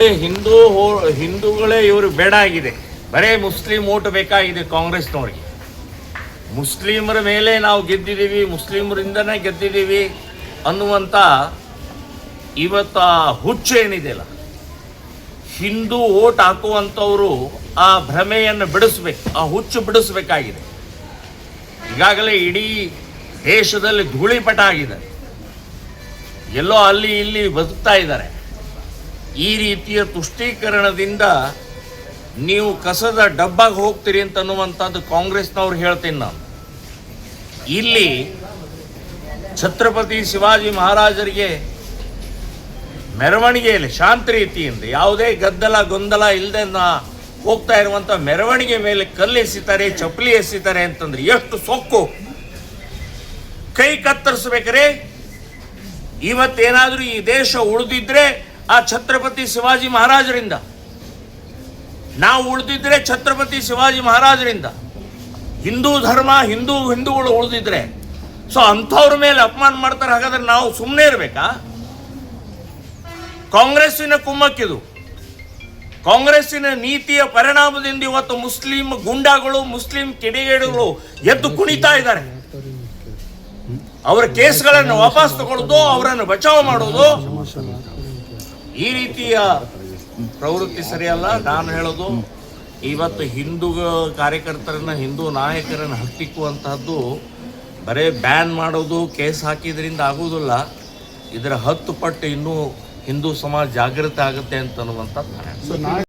ಹಿಂದೂ ಹಿಂದೂಗಳೇ ಇವರು ಬೇಡ ಆಗಿದೆ. ಬರೇ ಮುಸ್ಲಿಂ ಓಟ್ ಬೇಕಾಗಿದೆ ಕಾಂಗ್ರೆಸ್ನವ್ರಿಗೆ. ಮುಸ್ಲಿಮರ ಮೇಲೆ ನಾವು ಗೆದ್ದಿದ್ದೀವಿ, ಮುಸ್ಲಿಮರಿಂದನೇ ಗೆದ್ದಿದ್ದೀವಿ ಅನ್ನುವಂಥ ಇವತ್ತ ಹುಚ್ಚು ಏನಿದೆಯಲ್ಲ ಹಿಂದೂ ಓಟ್ ಹಾಕುವಂಥವರು ಆ ಭ್ರಮೆಯನ್ನು ಬಿಡಿಸ್ಬೇಕು, ಆ ಹುಚ್ಚು ಬಿಡಿಸ್ಬೇಕಾಗಿದೆ. ಈಗಾಗಲೇ ಇಡೀ ದೇಶದಲ್ಲಿ ಧೂಳಿಪಟ ಆಗಿದೆ. ಎಲ್ಲೋ ಅಲ್ಲಿ ಇಲ್ಲಿ ಬದುಕ್ತಾ ಇದ್ದಾರೆ. ಈ ರೀತಿಯ ತುಷ್ಟೀಕರಣದಿಂದ ನೀವು ಕಸದ ಡಬ್ಬಾಗ ಹೋಗ್ತೀರಿ ಅಂತ ಅನ್ನುವಂಥದ್ದು ಕಾಂಗ್ರೆಸ್ನವ್ರು ಹೇಳ್ತೀನಿ ನಾನು. ಇಲ್ಲಿ ಛತ್ರಪತಿ ಶಿವಾಜಿ ಮಹಾರಾಜರಿಗೆ ಮೆರವಣಿಗೆಯಲ್ಲಿ ಶಾಂತ ರೀತಿಯಿಂದ, ಯಾವುದೇ ಗದ್ದಲ ಗೊಂದಲ ಇಲ್ಲದೆ ಹೋಗ್ತಾ ಇರುವಂಥ ಮೆರವಣಿಗೆ ಮೇಲೆ ಕಲ್ಲು ಎಸಿತಾರೆ, ಚಪ್ಪಲಿ ಎಸಿತಾರೆ ಅಂತಂದ್ರೆ ಎಷ್ಟು ಸೊಕ್ಕು. ಕೈ ಕತ್ತರಿಸ್ಬೇಕ್ರೆ, ಇವತ್ತೇನಾದರೂ ಈ ದೇಶ ಉಳಿದಿದ್ರೆ ಆ ಛತ್ರಪತಿ ಶಿವಾಜಿ ಮಹಾರಾಜರಿಂದ. ನಾವು ಉಳಿದಿದ್ರೆ ಛತ್ರಪತಿ ಶಿವಾಜಿ ಮಹಾರಾಜರಿಂದ. ಹಿಂದೂ ಧರ್ಮ, ಹಿಂದೂ ಹಿಂದೂಗಳು ಉಳಿದಿದ್ರೆ. ಸೊ ಅಂಥವ್ರ ಮೇಲೆ ಅಪಮಾನ ಮಾಡ್ತಾರೆ, ಹಾಗಾದ್ರೆ ನಾವು ಸುಮ್ಮನೆ ಇರಬೇಕಾ? ಕಾಂಗ್ರೆಸ್ಸಿನ ಕುಮ್ಮಕ್ಕಿದು. ಕಾಂಗ್ರೆಸ್ಸಿನ ನೀತಿಯ ಪರಿಣಾಮದಿಂದ ಇವತ್ತು ಮುಸ್ಲಿಂ ಗುಂಡಾಗಳು, ಮುಸ್ಲಿಂ ಕಿಡಿಗೇಡುಗಳು ಎದ್ದು ಕುಣಿತಾ ಇದ್ದಾರೆ. ಅವರ ಕೇಸ್ಗಳನ್ನು ವಾಪಸ್ ತಗೊಳ್ಳೋದು ಅವರನ್ನು ಬಚಾವ್ ಮಾಡೋದು. ಈ ರೀತಿಯ ಪ್ರವೃತ್ತಿ ಸರಿಯಲ್ಲ ನಾನು ಹೇಳೋದು, ಇವತ್ತು ಹಿಂದೂ ಕಾರ್ಯಕರ್ತರನ್ನ, ಹಿಂದೂ ನಾಯಕರನ್ನು ಹತ್ತಿಕ್ಕುವಂತಹದ್ದು ಬರೇ ಬ್ಯಾನ್ ಮಾಡೋದು, ಕೇಸ್ ಹಾಕಿದ್ರಿಂದ ಆಗುವುದಿಲ್ಲ ಇದರ ಹತ್ತು ಪಟ್ಟು ಇನ್ನೂ ಹಿಂದೂ ಸಮಾಜ ಜಾಗೃತ ಆಗುತ್ತೆ ಅಂತ ಅನ್ನುವಂಥ.